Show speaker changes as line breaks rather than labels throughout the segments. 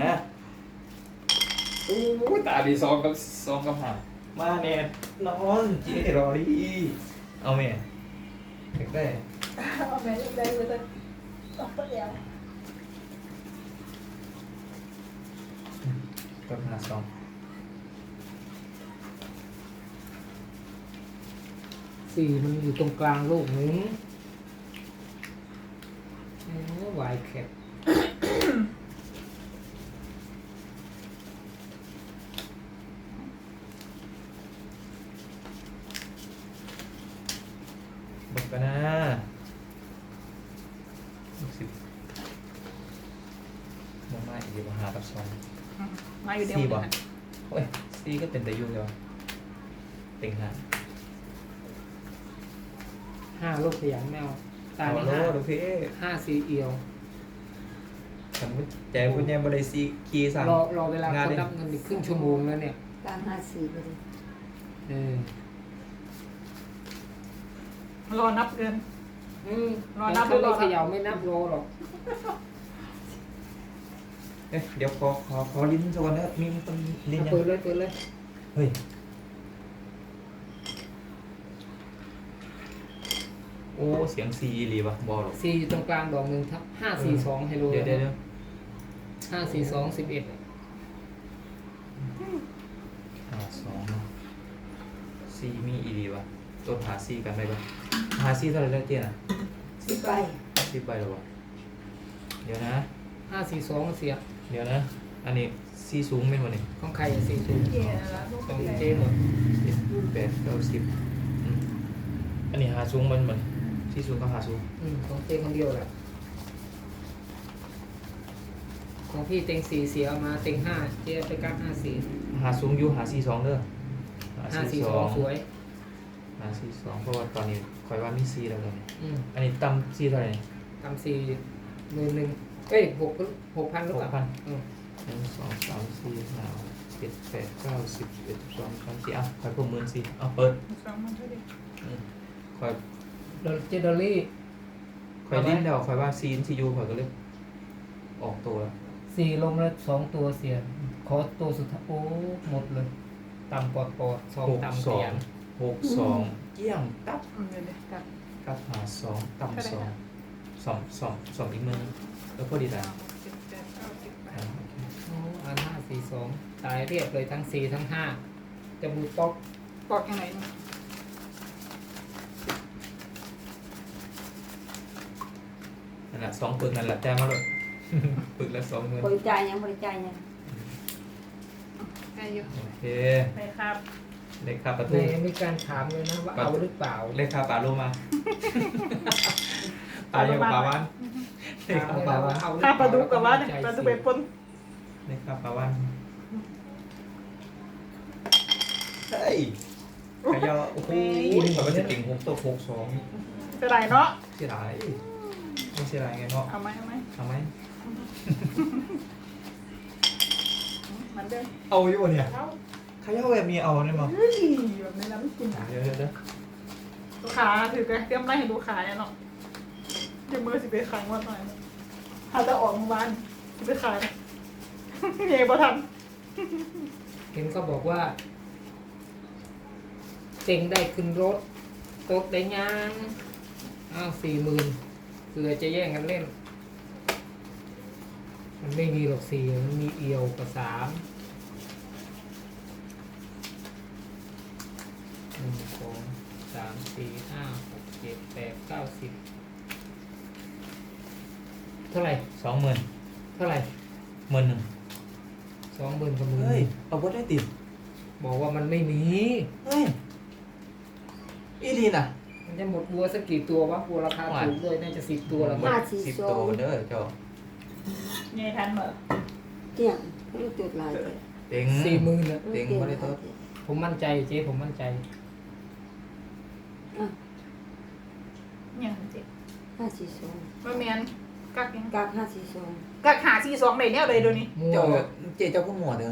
ฮะโอ้ยตาดีสองกับสองกับหามาแน่นอนเจ๊รอดีเอาแม่อยากได้
เอาไปได้เลยเลยเอาไปแล้ว
กับหาสอง
สี่มันอยู่ตรงกลางลูกหนึงโอ้วายแคป
บอกกันนะหกสิบม องมาอีกเดี๋ยวมาหากับสอง
มาอยู่เดียว
สี่
เล
บ่
ยนะ
โอ้ยสี่ก็เป็นแต่ยุ่งเลยวะเต็งหา
ห้าลูกขยันแมวตา
เอา
นี่
โล
ห้า
ดูพี่
ห้าสี่เอียว
ฉันใจคุณยังบริสีคีสั่ง
รอรอเวลางา
น
เขา
ดิ
นับเงินอีกครึ่งชั่วโมงแล้วเนี่ย
ตามห้าสี่ไปเลย
เออ
รอนับเงิน
อืม
รอนับ
เขา
รอนับ
ไม่เขย่าไม่นับโลหรอก
เอ๊ะเดี๋ยวขอขอขอลิ้นสักวันนะมีมันต้องลิ้น
เอา
ยัง
เปิดเลยเปิดเลย
เฮ้ยโอ้เสียงซีอีหลีปะบอลหรอก
สี่อยู่ตรงกลางดอกหนึ่งทับห้าสี่สองไฮโล
เดี๋ยวเดี๋ยวเดี๋ยว
ห้าสี่สองสิบเอ็ด
หาสองเนาะซีมีอีหลีปะต้นหาซีกันได้ปะหาซีเท่าไหรแล้วเจ๊น่ะ
สิบใบ
ซีไปหรอวะเดี๋ยวนะ
ห้าสี่สองเสีย
เดี๋ยวนะ อันนี้ซีสูงไหมวะนี่
ของใครอะสี่ศูนย์
เย่แล้วลูก
ของ
ใหญ่
เจ๊หมด
เจ็ดแปดเก้าสิบอืมอันนี้หาสูงมันมันซีสูงก็หาสูง
อืมของเจ๊คนเดียวแหละของพี่เต็งสี่เสียเอามาเต็งห้าเจ๊เอาไปกักห้าสี่
หาสูงอยู่หาซีสองเด้อ
ห้าสี่สองสวย
หาซีสองเพราะว่าตอนนี้คอยว่ามีซีแล้วตอนนี้
อืม
อันนี้ต่ำซีเท่าไหร่
ทำสี่หมื่นหนึ่ง เอ้ยหกหกพันหรือเปล่า
หกพัน
อืม
หนึ่งสองสามสี่ห้าหกเจ็ดแปดเก้าสิบสิบเอ็ดสิบสองสิบสามสี่อะคอยเพิ่มหมื่นสี่เอาเปิด
สองมันเท่าไหร่
อืมคอย
เดยวเจดอลลี่
คอยดิ้นเดาคอยว่าซีนซียูคอยก็เลยออกตัวแล้ว
สี่ลงแล้วสองตัวเสียขอตัวสุดท้ายโอ้หมดเลยต่ำปอดปอดสอง
หก
ต่ำ
สอ
เสีย
งหกสองเกี่ยงตับ
อืมเดี๋ยวเดี๋ยวกลับ
กับหาสอง
เท่าไหร่
ต่ำสอง
นะ
สองสองสองอีกมือนึงแล้วพอดีแล้ว
หกเจ็ดแปดเก้าสิบแป
อ่า
ด
โอเค
โอ้อันห้าสี่สองตายเรียบเลยทั้งสี่ทั้งห้าจะบูป๊อก
บอกยังไงเนี่ย
นั่นแหละสองปึกนั่นแหละแจ้งมาเลยปึกละสองหมื่น
บริจาคยังบริจาคยัง
ได้อยู่
โอเค
ไปครับ
เลขค่าประ
ใน
ตู
มีการถามเลยนะว่าเอาหรือเปล่า
เลขค่าปลาโลมา ปลาอย่างปลาวันเลข
ถาม
ค่า
เลย
ปลา
นะ
วัน
ว่าเอาหรือ
ถ้า
เป
ป
ล่า
ลาดุกกับว่าเนี่ย
ใจ
ปลาดุก
สิ
ไปปน
เลขค่าปลาวันเฮ้ยขยอโอ้โหเขาก็จะติ่งหกตัวหกสอง
จะไรเนาะ
เสียดายไม่เสียดายไงเนาะ
เอาไหมเอาไหม
ทำไหม
มันเดิน
เอาอยู่เนี่ย
เอา
ขยอแบบนี้เอาได้มั้ง
เฮ้ยแบบนี้แล้วไม่กินอะ
เดี๋ยวเดี๋ยวเดี๋ยว
ลูกค้าถือไปเตรียมไล่ให้ลูกค้าเนี่ยเนาะ เดี๋ยวมือสิไปขังว่าหน่อยถ้าจะออกมาบ้านสิไปขายเย่บ่ทัน
เห็นก็บอกว่าเต็งได้ขึ้นรถตกได้ยังอ้าวสี่หมื่นเผื่อจะแย่งกันเล่น มันไม่มีหรอกสี่มันมีเอียวกับสามหนึ่งสองสามสี่ห้าหกเจ็ดแปดเก้าสิบ เท่าไหร่
สองหมื่น
เท่าไหร่
หมื่นหนึ่ง
สองหมื่นกับหมื่น
เฮ้ยเอาบดได้ติด
บอกว่ามันไม่มี
เฮ้ยอีลีน่ะ
มันจะหมดวัวสักกี่ตัววะวัวราคาถูกด้วยน่าจะสิบตัวแล้วมั้ง
ห้าสี่
สิบ
สอ
ตัว
ง
เด้อเจ้า
เย่ทันเหรอ
เที่ยงไม่รู้จุดลายเลย
เต็ง
สี่หมื่นอะ
เต็งบ่ได้โต๊ะ
ผมมั่นใจเจ๊ผมมั่นใจ
อะ
เนี่ยเจ๊
ห้าสี่สอง
ว่าเมียน กักยัง
กากห้าสี่สอง
กักหาสี่สองเลยเนี่ยเลยเดูนี่
มั่ว
เจ้าเจ๊เจ้าก็หมวดเด้อ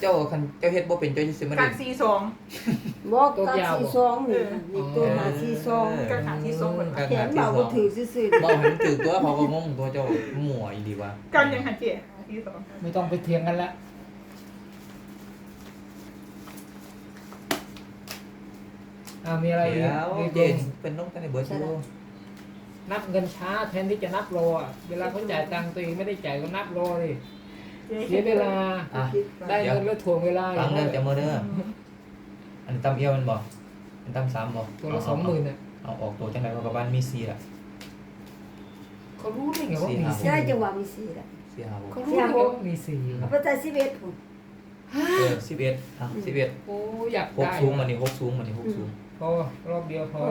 เจ้าคันเจ้าเฮ็ดบ่เป็นเจ้าจะซื้อมา
กั
เล่
ก
น
สี่สอง
บอกกากสี่สองนี่ค่ะนี่ตัวห้าสี่สอง
กักหาสี่สองเหมือนกัน
แขนเบาก็ถือซื่อ
บอกให้มันตื่นตัวเขาก็งงตัวเจ้าหมวยอีดีวะ
กักยังหันเจ๊
ๆ
ที่สอง
ไม่ต้องไปเถียงกันละอ่ามีอะไรอีก
เดี๋ยว
มี
เจ
เด่
น
น
เป็นน้องกันในเบิร์ดยู
นับเงินช้าแทนที่จะนับรออะเวลาเขาจ่ายตังค์ตัวเองไม่ได้จ่ายก็นับรอเลยเสียเวลา
อะ
ได้เงินแล้วถ่วงเวลา
ฟังเด้อ
อย่าง
จะ
นั้น
มือเด้ออันตั้มเอียวมันบอกอันตั้มสามบอก
ตัวละสองหมื่นอะ
เอาออกตัวจังไรว่ากับบ้านมีสี่ละ
เขารู้ได้ไงว่ามี
สี่
สี่
ได้จังหวะมีสี่ละ
สี่ห้าหก
เขารู้ได้ไงว่ามีสี่
เอาไปแต่สิบเอ็ดผม
เออสิบเอ็ดอะสิบเอ็ด
โอ้อยาก
หก
ได้
สูงมันนี่หกสูงมันนี่หกสูง
พอรอบเดียวพอ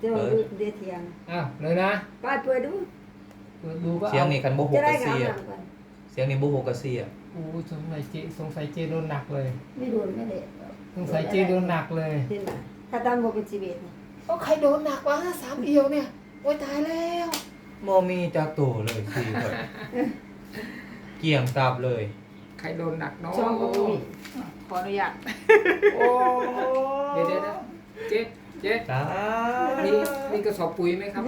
เดี๋ยวดูเดี๋ยวเที่ยง
อ้าวเลยนะ
ไปเปิดดู
เปิดดูก็
เสียง
เอา
นี่กันโบหก
จะได้
กับ
งาม
สี่
หนั
อะ
งก่อน
เสียงนี่โบหกกับสี่อะ
โอ้สงสัยเจสงสัยเจโดนหนักเลย
ไม่โดนไม่เละ
สงสัยเจโดนหนักเลย
เห็นไหมถ้าตั้งโบเป็นสิบเอ็ดนะ
ก็ใครโดนหนักวะสามเอียวเนี่ย โอ้ยตายแล้ว
โมมีจากโตเลยสี่คนเกี่ยงตับเลย
ใครโดนหนักเนาะ
ช่องก็มี
ขออนุญาต
โอ้
เดี๋ยวเดี๋ยวนะเจ๊ เจ๊
ตา
มีมีกระสอบปุ๋ยไหมครับ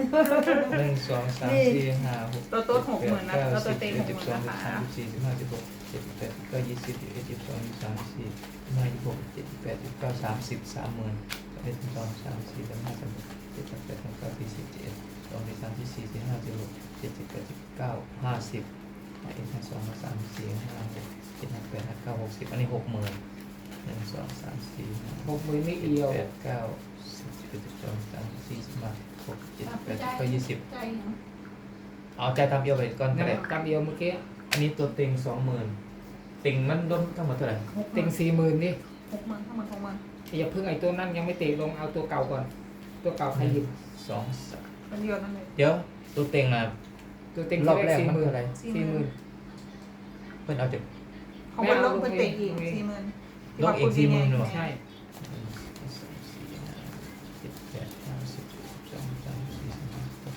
หนึ่งสองสามสี่ห้าหก
ตัวโต๊ะหกหมื่นนะ
เก้า
แล้วตั
สิ
ว
บ
เต็ง
เอ็
ห
ด
ก
สิ
ห
บ
มื่น
สอง
นะ
สิบ
คะ
สามสิบสี่สิบห้าสิบหกเจ็ดสิบแปดสิบเก้ายี่สิบยี่สิบเอ็ดยี่สิบสองยี่สิบสามยี่สิบสี่ยี่สิบห้ายี่สิบหกเจ็ดสิบแปดยี่สิบเก้าสามสิบสามหมื่นสามเอ็ดสิบสองสามสี่สามห้าสามหกเจ็ดสิบแปดสิบเก้าสี่สิบเจ็ดเอ็ดสองสิบสามสิบสี่สิบห้าสิบหกเจ็ดสิบแปดสิบเก้าห้าสิบห้าเอ็ดห้าสองห้าสามสี่ห้าหกเจ็ดห้าแปดห้าเก้าหกสิบอันนี้หกหมื่น หนึ่งสองสามสี่ห้า
หกหมื่นไม่
เจ็ด
เอียว
แปดเก้าสิบสิบเอ็ดสิบสองสิบสามสิบสี่สิบห้าหกเจ็ดแปดเก้ายี่สิบ
ใจ
เอาใจตามเดียวไปก่อนก็
นั่น
ได้
กำเอียวเมื่อกี้
อันนี้ตัวเต็งสองหมื่นเต็งมันล้นทั้งหมดเท่าไหร่
หกห
เต็
มื่
ง
น
สี่หมื่นนี่
หกหมื่นทั้งหมดหกหมื่น
อย่าเพิ่งไอ้ตัวนั้นยังไม่เตะลงเอาตัวเก่าก่อน ตัวเก่าใครหยิบ
สองสาม
เป็นเดียวนั่นเลย
เดี๋ยวตัวเต็งอะ
ตัวเต็ง
รอบแรก
สี่
มัน
หมื่น
เท่าไหร่
สี่หมื่น
เพิ่นเอาจาก
เขาเป็นลงเป็นเต็งอีกสี่หมื่น
ลงอีกสี่หมื่นหรอ
ใช่
หนึ่งสองสามสี่ห้าเจ็ดแปดเก้าสิบสิบสองสิบสามสิบสี่สิบห้าหก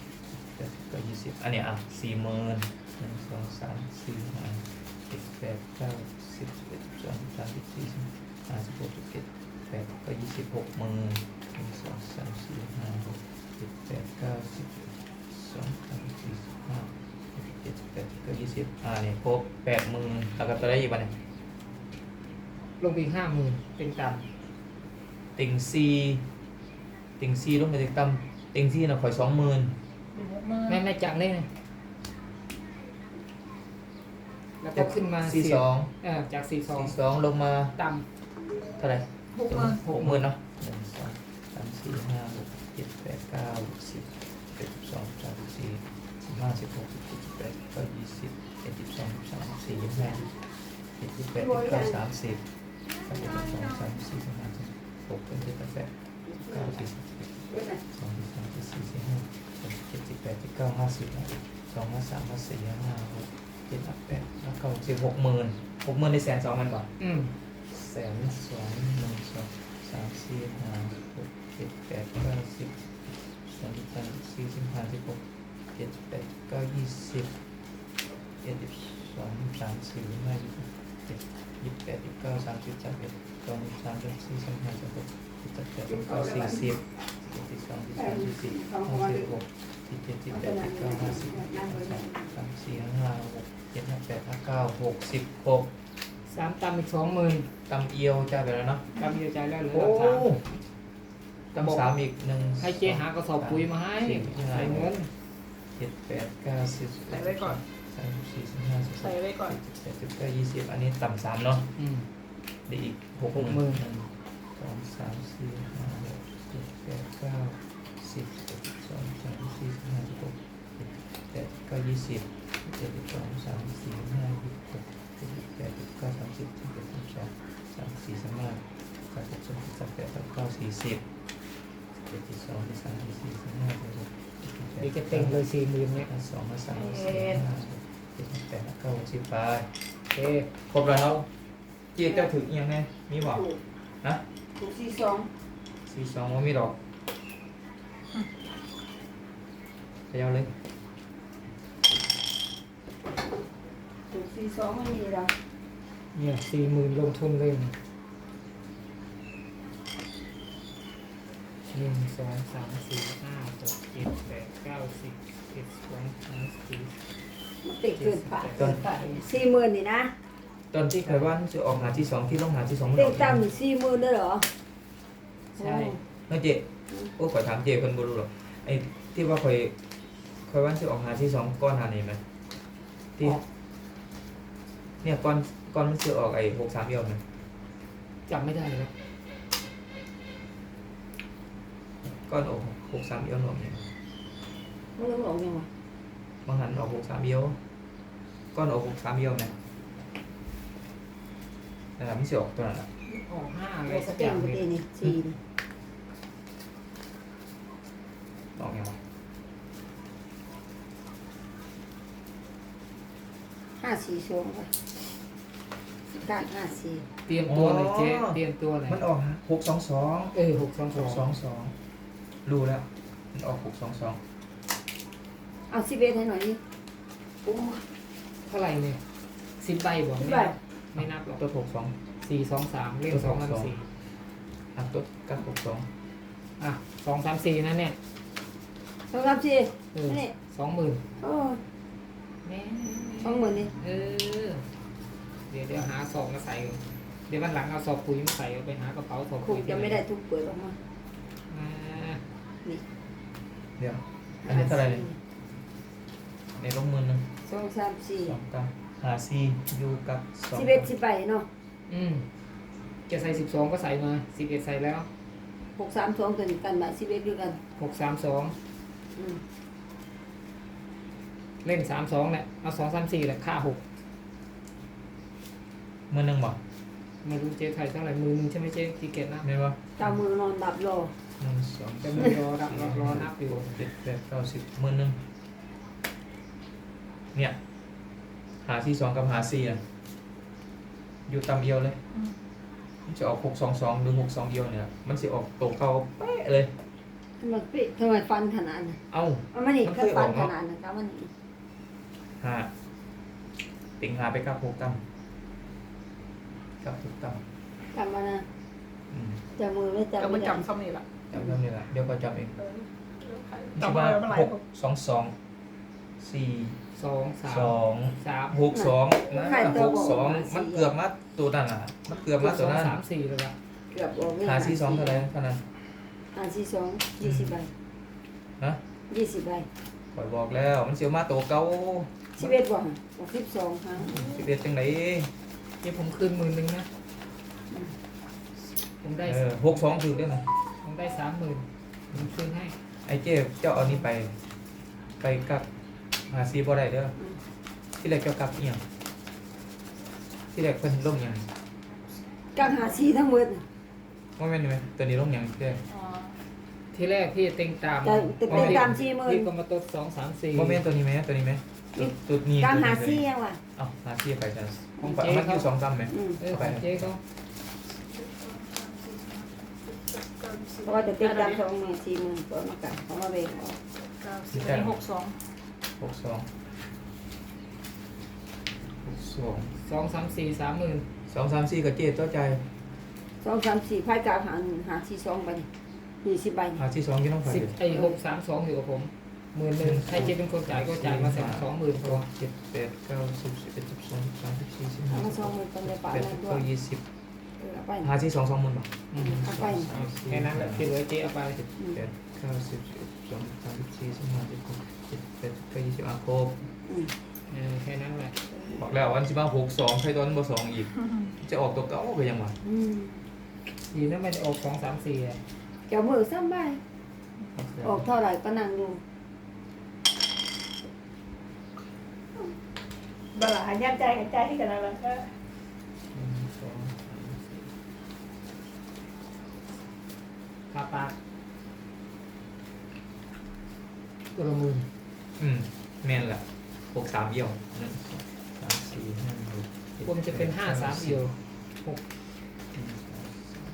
เจ็ดแปดเก้ายี่สิบอันนี้อะสี่หมื่นหนึ่งสองสามสี่ห้าเจ็ดแปดเก้าสิบสิบเอ็ดสิบสองสิบสามสิบสี่สิบห้าสิบหกสิบเจ็ดแปดเก้ายี่สิบหกหมื่นหนึ่งสองสามสี่ห้าหกเจ็ดแปดเก้าสิบสองสามสี่สิบห้าเจ็ดแปดเก้ายี่สิบอ่าเนี่ยครบแปดหมื่นแล้วก็ตัวได้อีกวันเนี่ย
ลงไปอีกห้าหมื่นเต็งต่
ติงซีติงซีลงไปติงต่ำติงซีน่ะคอยสองหมื่น
หกหมื่นำ
แม่แม่จังเลยนะแล้วก็ขึ้นมา
สี่สอง
เออจากสี่สอง
สี่สองลงมา
ต่
เท่าไหร่
หกหมื่น
หกหมื่นเนาะหนึ่งสองสามสี่ห้าหกเจ็ดแปดเก้าสิบเอ็ดสิบสองสิบสามสิบสี่สิบห้าสิบหกสิบเจ็ดสิบแปดสิบเก้ายี่สิบเอ็ดสิบสองสิบสามสิบสี่ยี่สิบห้าเจ็ดสิบแปดสิบเก้าสามสิบ สามสิบสองสามสิบสี่สิบห้าสิบหกเจ็ดสิบแปดเก้าสี่สิบสองสิบสามสิบสี่สิบห้าหกเจ็ดสิบแปดสิบเก้าห้าสิบสองห้าสามห้าสี่ห้าหกเจ็ดแปดห้าเก้าสิบหกหมื่นหกหมื่นในแสนสองมันก่อนำ
อืม
แสนสองหนึ่งสองสามสี่ห้าหกเจ็ดแปดเก้าสิบสองสิบสามสี่สิบห้าสิบหกเจ็ดแปดเก้ายี่สิบเจ็ดสิบสองสามสี่ห้าสิบ เจ็ดยี่สิบแปดยี่สิบเก้าสามสิบสามเอ็ดสองสิบสามสิบสี่สิบห้าสิบหกเจ็ดแปดสิบเก้าสี่สิบเจ็ดสิบสองสิบสามสิบสี่ห้าสิบหกสิบเจ็ดสิบแปดสิบเก้าห้าสิบสามสี่ห้าหกเจ็ดห้าแปดห้าเก้าหกสิบหก
สามต่ำอีกสองหมื่น
ตำเอียวจ่ายไปแล้วเนาะ
กำเอียวใจายแล้วเหลือ
โอ้
สาม
ตำสามอีกหนึ่ง
ให้เจ๊หากระสอบปุ๋ยมาให้
สี่ห้า
ใส่เงิน
เจ็ดแปดเก้าสิบ
ใส่ไว้ก่อน
สามสิบสี่สิบห้าสิบห
ใส่
ก
ไว้ก่อน
สิบเจ็ดสิบแปดสิบเก้ายี่สิบอันนี้ต่ำสามเนาะ
อืม
เดี๋ยวอีกหก
หกหมื่น
หนึ่งสองสามสี่ห้าหกเจ็ดแปดเก้าสิบเอ็ดสิบสองสิบสามสิบสี่สิบห้าสิบหกเจ็ดแปดเก้ายี่สิบเจ็ดสิบสองสามสี่ห้าหกเจ็ดสิบแปดสิบเก้าสามสิบสิบเอ็ดสิบสองสามสี่สามห้าสามสิบสองสามแปดสามเก้าสี่สิบเจ็ดสิบสองสิบสามสิบสี่สิบห้าสิบหก
นี่ก็เต็งเลยสี่หมื่นเนี่ย
สองมาสามสี่ห้าหก เจ็ดแปดเก้าสิบไป
โอเค
ครบแล้วเนาะเจี๊ยบจะถึงยังไงมีบอกนะ
ถูกสี่สอง
สี่สองว่ามีดอกไปเอาเลย
ถูกสี่สองมันมีแล้ว
เนี่ยสี่หมื่นลงทุนเลยหนึ่งสองสามสี่ห้าหกเจ็ดแปดเก้าสิบสิบเอ็ดสิบสองสิบสามสิบสี่
มัน ติดเกินไปเกินไปสี่หมื่นนี่นะ
ตอนที่เคยว่าจะออกหาที่สองที่ต้องหาที่สองมัน
เต็
องอก
ต่ำนี่สี่หมื่นด้วยเหรอ
ใช่
น้องเจโอ้ขอยถามเจคนบ่รู้หรอกไอ้ที่ว่าคอยคอยว่าจะออกหาที่สองก้อนหานี่ไหมที่
ออก
เนี่ยก้อนก้อนมันจะออกไอ้หกสามเอียวไหม
จำไม่ได้แล้ว
ก้อนออกหกสามเอียวหนอเนี่ย
ไม่รู้หรอกยังไง
บางหันออกหกสามเอียวก้อนออกหกสามเอียวเนี่ยนะครับมันจะออกตัวนั้นอะ
ออกห้าอะไร
เรา
สั
ก็
กอ
เต็ง
ย่าง
ไป
เล
ตี
ย
นี่สี่นี่
ออกยังไง
ห้าสี่สองไปการห้าสี่
เตรียมตัวเลยเจ๊เตรียมตัวเลย
มันออกหกสองสอง
เออหกสอง
ห
สอก
สองงสองรู้แล้ว มันออกหกสองสอง
เอาสิบเอ็ดให้หน่อยดิโอ้
เท่าไหร่เนี่ยสิบใบบอก
สิบ
ไม่
ใบ
นับไม่นับหรอก
ตัวหกสอง
สี่สองสามเล่นสองลำสี่
อะตัวกับหกสอง
อะสองสามสี่นั่นเนี่ย
สองสามสี่
เออ
นี่
สองหมื่น
โอ้
แม่
สองหมื่นนี่
เออ เดี๋ยวเดี๋ยวหาสอบมาใส่ก่อนเดี๋ยววันหลังเอาสอบปุ๋ยมาใส่เอาไปหากระเป๋าสอบ
ค
ปุ๋
ง
ย
จะไม่ได้ทุกเปิดออกมา
อ่า
เดี๋ยวอันนี้เท่าไหร่เนี่ย ในลงมือหนึ่ง
สองสามสี่
สองกับหาซีอยู่กับสอง
สิบเอ็ดสิบใบเนาะ
อืมจะใส่สิบสองก็ใส่มาสิบเอ็ดใส่แล้ว
หกสามสองตัวนี้กันมาสิบเอ็ดด้วยกัน
หกสามสอง
อืม
เล่นสามสองแหละเอาสองสามสี่แหละค่าหก
มือหนึ่งบ่
ไม่รู้เจ๊ไทยเท่าไหร่มือหนึงใช่ไหมเจ๊ทีเกตนะ
ไม่นบ่
เจ้ามือนอนดับรอ
หนึ่งสอง
จะมือรอรับรอรอนับอยู่
เจ็ดแปดเก้าสิบมือหนึ่ง เนี่ย หาที่สองกับหาซีอะอยู่ตำเอียวเลย
อืม
มันจะออกหกสองสองหรือหกสองเอียวเนี่ย มันจะออกตรงเก่าเป๊ะเลย
ทำไมปิทำไมฟันขนาดนั้น
เอ้า
เอามานี่
มัน
ก็
เคยอ
ฟั
อนก
ข
เนาะ
นาดนั้นครับมันนี่
หาติงหาไปกับหกตั้มกับหกตั้ม
จำมานะ
อืม
จำมือไม่จำ
ก็
ไม่
มา
ได้
จำซ้ำนี่แหละ
จำเรื่องนี้แหละเดี๋ยวก็จำเอง
เออ
คิด
จำ
ว่า
มาเมื่อไหร่
หกสองสองสี่
สองสาม
สอง
สาม
หกสองนะหกสองมันเกือบมาตัวนั้นอะ มันเกือบมา
ส
ตัว
อง
นั้น
สามสี่เลยละ
เกือบออกเลย
หาที่สองเท่าไหรเท่านั้น
หาที่สองยี่สิบใบ
ฮะ
ยี่สิบใบ
ข่อยบอกแล้ว มันเสียวมาตัวเก่า
สิบเอ็ดบ่ฮะบอกสิบสองครั้ง
สิบเอ็ดจังไหน
เจ๊ผมคืนหมื่นหนึ่งนะผมได้
เออหกสองถือได้ไหม
ผมได้สามหมื่นผมคืนให้
ไอ้เจ๊เจ้าเอานี่ไป ไปกับ หาซีบ่ได้เด้อที่แรกเจ้ากับเอียงที่แรกเพิ่นลงหยัง
กลางหาสี่ทั้งหมด
ว่าแม่นไหมตัวนี้ลงหยังเจ๊
อ๋อ
ที่แรกพี่เต็งตาม
จะติดเป็นตามสี่หมื่น
พี่ก็มาตดสองสามสี่
ว่าแม่นตัวนี้ไหมตัวนี้ไหมตัวตัวนี้
กลางหา
ตัว
สี่
นี้
ยังวะ
เอ้าหาซีไปจ้ะ
ของ
มัน
เจ๊
มันอ
เขา
ยู่สองตั้มไหม
อืม
เออของเจ๊เขา
เพราะว่าจะติดตามสองหมื่นสี่หมื่นตัวมากันเขามาเบ่งออก
เก้าสิบอันนี้หกสอง
หกสองหกสอง
สองสามสี่สามหมื่น
สองสามสี่กับเจ๊ตัวใจ
สองสามสี่ไพ่กลางหาหาสี่สองไปยี่สิบใบ
หาที่สองยี่ต้องไป
สิบไอ้หกสามสองอยู่กับผมหมื่นหนึ่งใครเจ๊เป็นคนจ่ายก็จ่ายมาแสนสองหมื่นพอ
เจ็ดแปดเก้าสิบสิบเอ็ดสิบสองสิบสามสิบสี่สิบ
เอา
ห้า
มา
สิบ
ส
ห
อง
ก
หมื่นเป็นใน
สิบ
ป่า
แปด
นั่
สิ
น
บ
ด้ว
เก้ายยี่สิบ
เออเอาไป
หาที่สองสองหมื่นบาท
อืม
เอาไป
แค่นั้นแหละที่เหลือเจ๊เอาไป
อืม
แปดเก้าสิบสิบเอ็ดสิบสองสิบสามสิบสี่สิบห้าสิบหกสิบแปดสิบเก้ายี่สิบอะครบ
อืม
เออแค่นั้นแหละ
บอกแล้ววันสิบห้าหกสองใครตอนบ่สองอีก จะออกตัวเก้าก็ยังวะ
อืม
ดีนะไม่ได้ออกสองสามสี่อะ
เจ้ามือซ้ำใบออกเท่าไหร่ก็นั่งดู
บลาญาติใจกับใจที่กันแล้วก็
หนึ่งสองสามสี่
ปาปากตัวละหมื่น
อืม แม่นแหละหกสามเอี่ยวหนึ่งสองสามสี่ห้าหกจ็ด
ผมจะเป็น
แปด
ห้า
ก้
สามเดียวหก
หนึ่งสองสา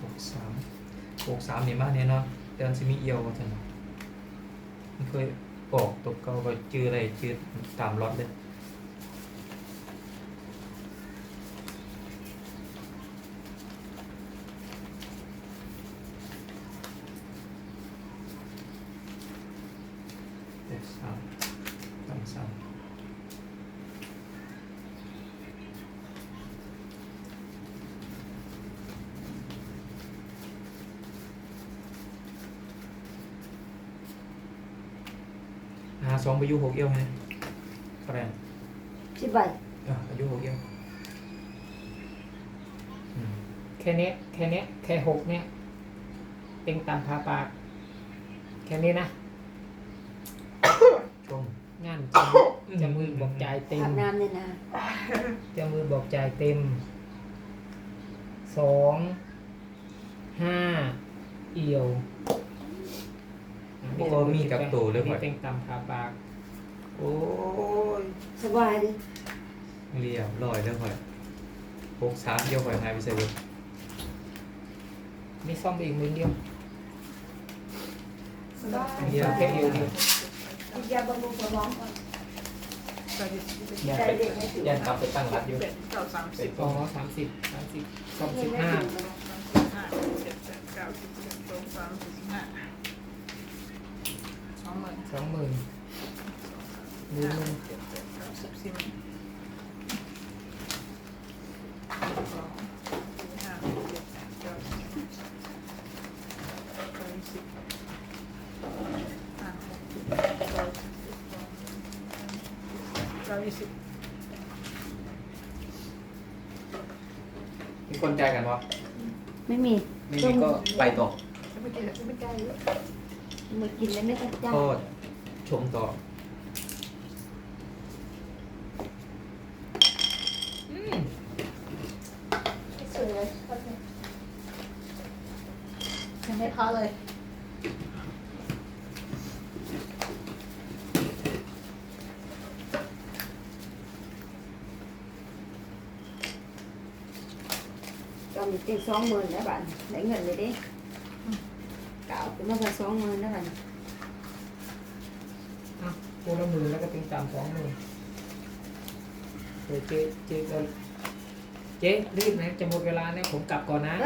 มหกสามหกสามนี่มากเนี่ยเนาะแต่มันจะมีเอี่ยวว่าท่านเนาะมันเคย บอกตกเก่าก็จื้ออะไรจื้อตามล็อตเลย
ห
กสามสามสามหา สองไปอยูหกเอี้ยวไหมคะแนน
สิบใบ
อะอายุหกเอี้ยวอืม
แค่เนี้ยแค่เนี้ยแค่หกเนี้ยเต็งตามพาปาก แค่นี้นะ
ช่วง
งานจะจะมือบอกจ่ายเต็ม
อาบน้ำเนี่ยนะ
จะมือบอกจ่ายเต็ม สอง ห้า เอี่ยว อะ
พวกเรามีกับตัวเลย
มี
ว่ะ
เต็งตามพาปาก
โอ้ย
สบายดิ
เรียบร้อยแล้วค่อยหกสามเดียวค่อยหายไปใส่เลย
มีซ่อมไปอีกมือเดียว
สบาย
เดียว
แค่เดียวเดียว
กินยาบำรุงสมองก่อน
ใจเย็น
ยันไปยันกลับไปตั้งรับอยู่
เป็ดเก้าสามสิบ
อ๋อสามสิบสามสิบสองสิบ
ไม่
ห้า
ถึง
ห้า เจ็ดแปดเก้าสิบสิบเอ็ดสองสามสี่สิบห้าส องหมื่น
สองหมื่นหมื่น
ห้า
หนึ่ง
เจ็ดแปดเก้าสิบสิบสองสี่ห้าหกเจ็ดแปดเก้าสิบเก้าสิบห้าหกเจ็ดแปดเก้าสิบเก้ายี่สิบ
มีคนใจายกันวะ
ไม่มี
ไม่มีก็ไปต่อ
ไม่กินไม่ใกล้เยอะ
มือกินแล้วไม่ต้องจ้า
ก็ชมต่อ
อืม
สวยเลยยังไม่ท้าเลย
ก็มีติดสองหมื่นนะบ้านได้เงิน เลยดิเก่าเป็นมาสองหมื่นนะบ้าน
อะตัวละหมื่นแล้วก็เป็นตามสองหมื่นเดี๋ยวเจ๊เจ๊ก็เจ๊รีบนะจะหมดเวลาเนี่ยผมกลับก่อนนะ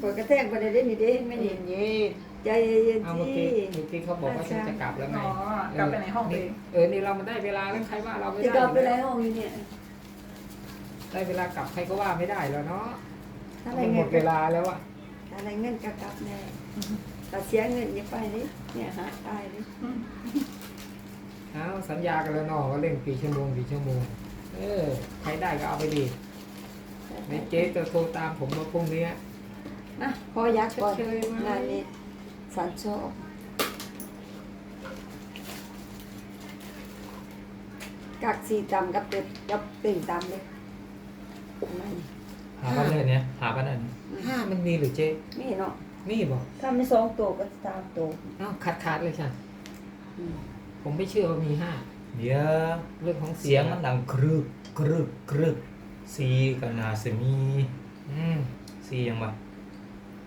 ปวดกระแทกไปเลยได้นี่ดิไม่
ไม่
ดี
เย็นเย็น
ใจเย็น
เอา
ๆ
เมื่อ
สิ
กี้เมื่อกี้เขาบอกว่าฉันจะกลับแล้วไง
อ๋อกลับไปในห้องเอง
เออนี่เรามันได้เวลาแล้วใครว่าเราไม่
จะ
ได้
กลับไปแล้วนี่เนี่ย
ได้เวลากลับใครก็ว่าไม่ได้แล้วเนาะ
ถ้าอะไร
มันหม
เงิน
ดเวลาแล้วอะ
ถ้า อะไรเงินก็กลับแน่แต่เสียเงินอย่าไปดิเนี่ยหาตายดิ
เอาสัญญากันแล้วเนาะว่าเล่นกี่ชั่วโมงกี่ชั่วโมง เออ ใครได้ก็เอาไปดีในเจ๊จะโทรตามผมมาพรุ่งนี้
นะพอยักษ์ก่อน
เฉยๆมา
งานนี้สันโชคกักสีตำกับเต็มกับเต็งตำเลยไม่
หา บ้านเลยเนี่ยหาบ้านอัน
ห้ามันมีหรือเจ๊
นี่เนาะ
นี่บอก
ถ้าไม่สองตัวก็สามตัว
เอ้าขาดขาดๆเลยค่ะ
อืม
ผมไม่เชื่อว่ามีห้า
เดี๋ยว
เรื่องของ
เสียงมันดังกรึบกรึบกรึบซีกับนาสมี
อืม
ซียังวะ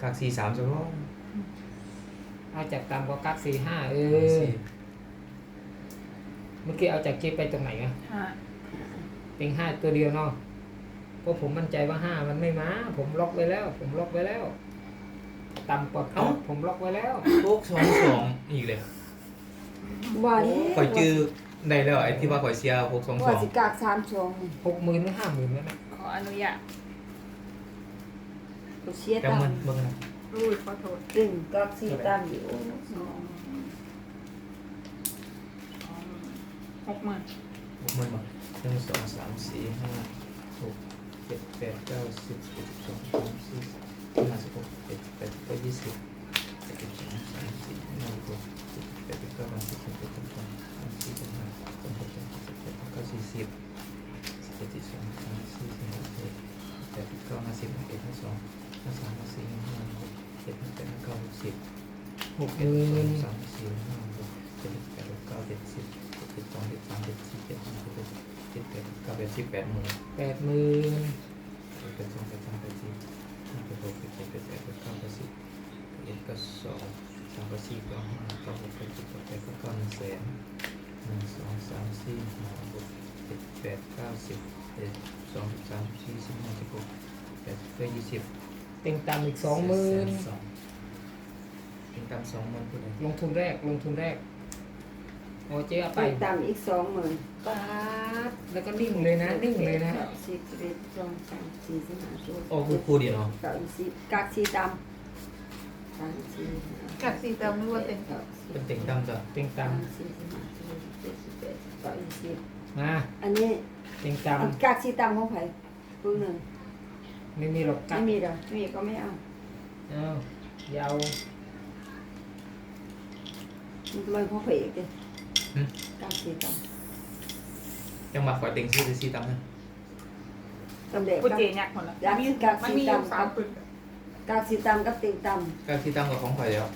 กากซีสามจะร้อง
เอาจากตามก็กักสี่ห้าเออ
ซี
เมื่อกี้เอาจากเจ๊ไปตรงไหนอะ
ห้า
เป็นห้าตัวเดียวเนาะเพ ราะผมมั่นใจว่าห้ามันไม่มา ผมล็อกไว้แล้ว ผมล็อกไว้แล้วต่ำกว่าเขาผมล็อกไว้แล้ว
พวกสองสองอีกเลย
ว่านี่
ข่อยจื้อได้แล้วไอ้ที่ว่าข่อยเสียหกสองส
ว่า
อง
สิกักสามสอง
หกหมื่นหรือห้าหมื่นแล้วนะ
ขออนุญาต
ก็เสีย
แต่
ตำ
มันเบิ่งนะ
รูดขอโทษ
ตึงกักสีตำอยู่
สองหกหมื่น
หกหมื่นบาทหนึ่งสองสามสี่ห้าหก เจ็ดแปดเก้าสิบสิบสองสามสี่ห้าสิบหกเจ็ดแปดเก้ายี่สิบเจ็ดสองสามสี่ห้าหกเจ็ดแปดเก้าสิบสิบเอ็ดสิบสองสามสี่สิบห้าสิบหกสิบเจ็ดสิบแปดเก้าสี่สิบสิบเอ็ดสิบสองสามสี่สิบห้าสิบหกแปดสิบเก้าห้าสิบห้าเอ็ดห้าสองห้าสามห้าสี่ห้าห้าหกเจ็ดห้าแปดห้าเก้าหกสิบ
หกหมื่น
สามสี่ห้าหกเจ็ดแปดเก้าเจ็ดสิบเจ็ดสองเจ็ดสามเจ็ดสี่เจ็ดห้าเจ็ด หกเจ็ดแปดเก้าเจ็ดสิบแปดหมื่น
แปดหมื่น
เจ็ดสองเจ็ดสามเจ็ดสี่เจ็ดหกเจ็ดเจ็ดแปดเก้าเก้าเจ็ดสิบเอ็ดก็สองสามก็สี่ก็ห้าก็หกก็เจ็ดก็แปดก็เก้าหนึ่งแสนหนึ่งสองสามสี่ห้าหกเจ็ดแปดเก้าสิบเอ็ดสองสามสี่สิบห้าสิบหกแปดเก้ายี่สิบ
เต็งตามอีกสองหมื่น
เป็นกำสองหมื่นผู้ใด
ลงทุนแรกลงทุนแรก โอ้เจ๊เอาไป
เต็งต่ำอีกสองหมื่น
ป๊าดแล้วก็นิ่งเลยนะนิ่งเลยนะ
ก้าสิบสิบเอ็ดสองสามสี่สิบห้าสิบหก
โอ้คู่คู่เดียวเนาะ
เก้าสิบกากสีต่ำสามสี่ห้า
กัดสีเติมไม่ว่าเต็ม
เก้าสิบ
เป็นเต็งตั้มจ้ะ
เต็ง
สา
ตำ
มสี่สิบห้าสิบหกสิบเจ็ดสิบแปดเก้าสิบ
มา
อันนี้
เต็งต
กากสีต่ำของไผ่ปืนหนึ่งำ
ไม่มีหรอกกั
ไม่
ด
มีหรอกไม่มีก็ไม่เอา
เอายาว
มันก็เลยพอเผยอีกเลย กากสีต่
จังหวะขอเต็งซีหรือซีตั้มนะำ
ตำเด็ก
กู
กับ
เจยักหมดละ
ยักษ์
มี
กัด
มัน
สี
มีอยู่
ดำ
สามปึก
กากสีต่ำกับเต็งต่
ก็ซีตั้มกับของข่อยแล้ว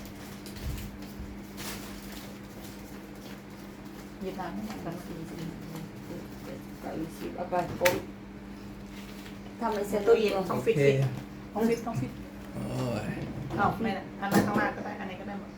หยิบน้ำให้มันำ
สามสี่สิบห้าสิบเจ็ดเก้าสิบเอาไปโอ้ยทำไมเสร็จ
ตู้เย็น
ตัว
ต้องฟิตฟิตต้องฟิตต้องฟิต
โอ้ย
เอาไม่นะอันนั้นข้างล่างก็ได้ อันนี้